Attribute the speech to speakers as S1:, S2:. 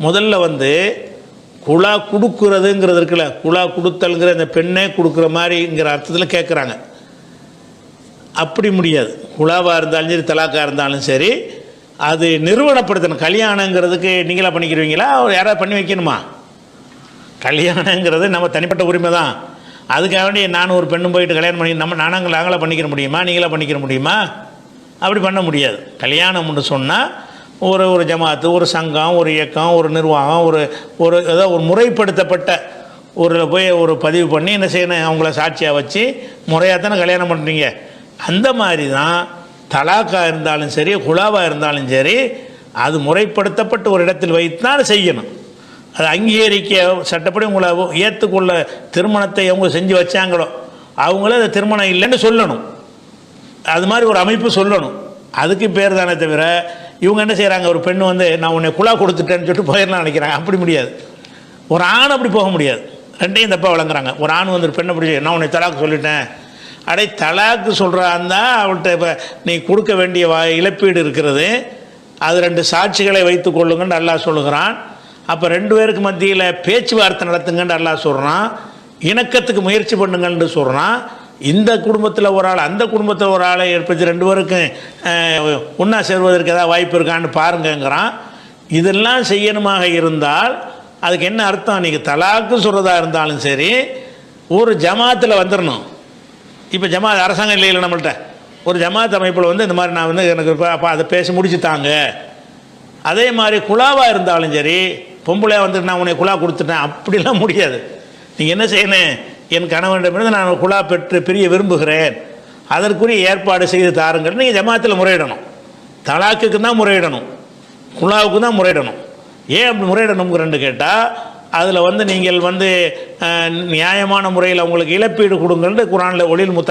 S1: முதல்ல வந்து குழா கொடுக்கறதுங்கிறது இருக்குல்ல குழா கொடுத்தல்ங்கிற இந்த பெண்ணே கொடுக்குற மாதிரிங்கிற அர்த்தத்தில் கேட்குறாங்க அப்படி முடியாது. குழாவாக இருந்தாலும் சரி தலாக்காக இருந்தாலும் சரி அது நிறுவனப்படுத்தணும். கல்யாணங்கிறதுக்கு நீங்களாக பண்ணிக்கிறீங்களா அவர் யாராவது பண்ணி வைக்கணுமா? கல்யாணங்கிறது நம்ம தனிப்பட்ட உரிமை தான் அதுக்காக வேண்டி நானும் ஒரு பெண்ணும் போயிட்டு கல்யாணம் பண்ணி நம்ம நானாங்க நாங்களாக பண்ணிக்கிற முடியுமா? நீங்களாக பண்ணிக்கிற முடியுமா? அப்படி பண்ண முடியாது. கல்யாணம்னு சொன்னால் ஒரு ஒரு ஜமாத்து ஒரு சங்கம் ஒரு இயக்கம் ஒரு நிர்வாகம் ஒரு ஒரு ஏதோ ஒரு முறைப்படுத்தப்பட்ட ஒரு போய் ஒரு பதிவு பண்ணி என்ன செய்யணும்? அவங்கள சாட்சியாக வச்சு முறையாக தானே கல்யாணம் பண்ணுறீங்க அந்த மாதிரி தான் தலாக்காக இருந்தாலும் சரி குழாவாக இருந்தாலும் சரி அது முறைப்படுத்தப்பட்ட ஒரு இடத்தில் வைத்தான் செய்யணும். அது அங்கீகரிக்க சட்டப்படி உங்களை ஏற்றுக்கொள்ள திருமணத்தை அவங்க செஞ்சு வச்சாங்களோ அவங்களே அது திருமணம் இல்லைன்னு சொல்லணும். அது மாதிரி ஒரு அமைப்பு சொல்லணும். அதுக்கு பேர் தானே தவிர இவங்க என்ன செய்கிறாங்க ஒரு பெண் வந்து நான் உன்னை குழா கொடுத்துட்டேன்னு சொல்லிட்டு போயிடலாம் நினைக்கிறாங்க. அப்படி முடியாது. ஒரு ஆண் அப்படி போக முடியாது. ரெண்டையும் தப்பாக வழங்குறாங்க ஒரு ஆண் வந்து ஒரு பெண்ணை பிடிச்சி நான் உன்னை தலாக்கு சொல்லிட்டேன். அடே தலாக்கு சொல்கிறாந்தா அவள்கிட்ட இப்போ நீ கொடுக்க வேண்டிய வா இழப்பீடு இருக்கிறது. அது ரெண்டு சாட்சிகளை வைத்து கொள்ளுங்கன்னு அல்லாஹ் சொல்லுகிறான். அப்போ ரெண்டு பேருக்கு மத்தியில் பேச்சுவார்த்தை நடத்துங்கன்னு நல்லா சொல்கிறான் இணக்கத்துக்கு முயற்சி பண்ணுங்கன்னு சொல்கிறான் இந்த குடும்பத்தில் ஒரு ஆள் அந்த குடும்பத்தில் ஒரு ஆளை ஏற்படுத்தி ரெண்டு பேருக்கும் ஒன்றா சேர்வதற்கு ஏதாவது வாய்ப்பு இருக்கான்னு பாருங்கங்கிறான். இதெல்லாம் செய்யணுமாக இருந்தால் அதுக்கு என்ன அர்த்தம்? நீங்கள் தலாக்கு சொல்கிறதா இருந்தாலும் சரி ஒரு ஜமாத்தில் வந்துடணும் இப்போ ஜமாத் அரசாங்கம் இல்லையில நம்மள்கிட்ட ஒரு ஜமாத் அமைப்பில் வந்து இந்த மாதிரி நான் வந்து எனக்கு இப்போ அப்போ அதை பேசி முடிச்சு தாங்க அதே மாதிரி குழாவாக இருந்தாலும் சரி பொம்பளையாக வந்துட்டு நான் உன்னை குழா கொடுத்துட்டேன் அப்படிலாம் முடியாது. நீங்கள் என்ன செய்யணும்? என் கணவனிடமிருந்து நான் குழா பெற்று பிரிய விரும்புகிறேன். அதற்குரிய ஏற்பாடு செய்து தாருங்கள். நீங்கள் ஜமாத்தில் முறையிடணும். தலாக்குக்கு தான் முறையிடணும். குழாவுக்கு தான் முறையிடணும். ஏன் அப்படி முறையிடணுங்கிறன்னு கேட்டால் அதில் வந்து நீங்கள் வந்து நியாயமான முறையில் உங்களுக்கு இழப்பீடு கொடுங்கன்னு குரானில் ஒளியில் முத்த